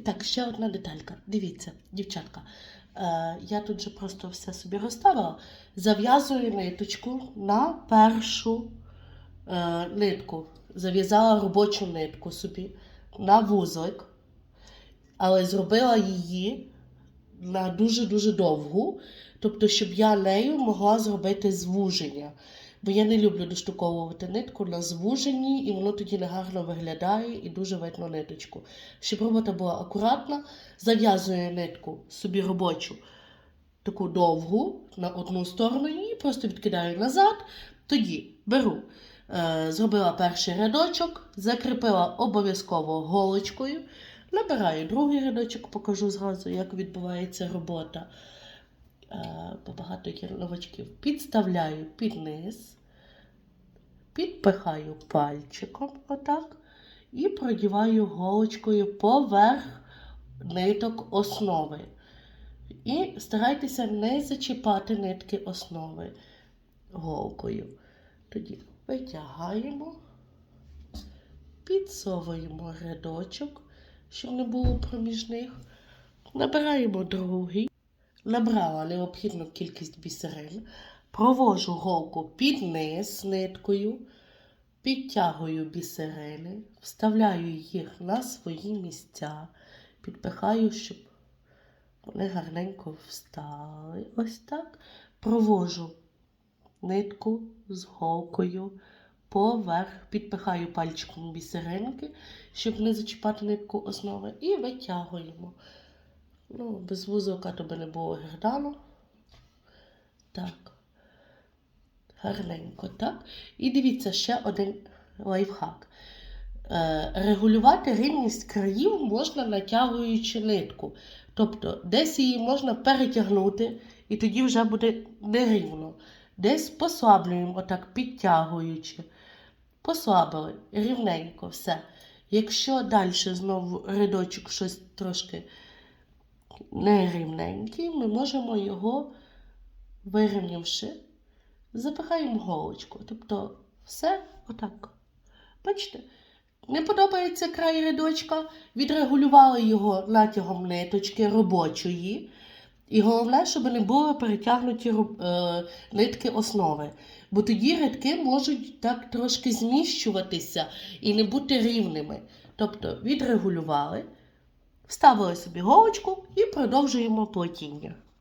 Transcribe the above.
І так, ще одна деталька. Дивіться, дівчатка. Е, я тут же просто все собі розставила. Зав'язую ниточку на першу е, нитку. Зав'язала робочу нитку собі на вузлик, але зробила її на дуже-дуже довгу, тобто, щоб я нею могла зробити звуження. Бо я не люблю доштуковувати нитку на звуженні, і воно тоді негарно виглядає і дуже видно ниточку. Щоб робота була акуратна, зав'язую нитку собі робочу, таку довгу на одну сторону і просто відкидаю назад. Тоді беру, е, зробила перший рядочок, закріпила обов'язково голочкою, набираю другий рядочок, покажу зразу, як відбувається робота. Е, багато є новачків. Підставляю під низ, підпихаю пальчиком отак і продіваю голочкою поверх ниток основи. І старайтеся не зачіпати нитки основи голкою. Тоді витягаємо, підсовуємо рядочок, щоб не було проміжних. Набираємо другий. Набрала необхідну кількість бісерин, провожу голку під низ ниткою, підтягую бісерини, вставляю їх на свої місця, підпихаю, щоб вони гарненько встали. Ось так. Провожу нитку з голкою поверх, підпихаю пальчиком бісеринки, щоб не зачіпати нитку основи, і витягуємо. Ну, без вузолка то би не було гердану. Так. Гарненько, так. І дивіться ще один лайфхак. Е, регулювати рівність країв можна натягуючи нитку. Тобто, десь її можна перетягнути, і тоді вже буде нерівно. Десь послаблюємо, отак підтягуючи. Послабили рівненько все. Якщо далі знову рядочок щось трошки нерівненький, ми можемо його, вирівнявши, запихаємо голочку. Тобто все отак. Бачите? Не подобається край рядочка, відрегулювали його натягом ниточки робочої. І головне, щоб не були перетягнуті е, нитки основи. Бо тоді рядки можуть так трошки зміщуватися і не бути рівними. Тобто відрегулювали, вставили собі голочку і продовжуємо плетіння.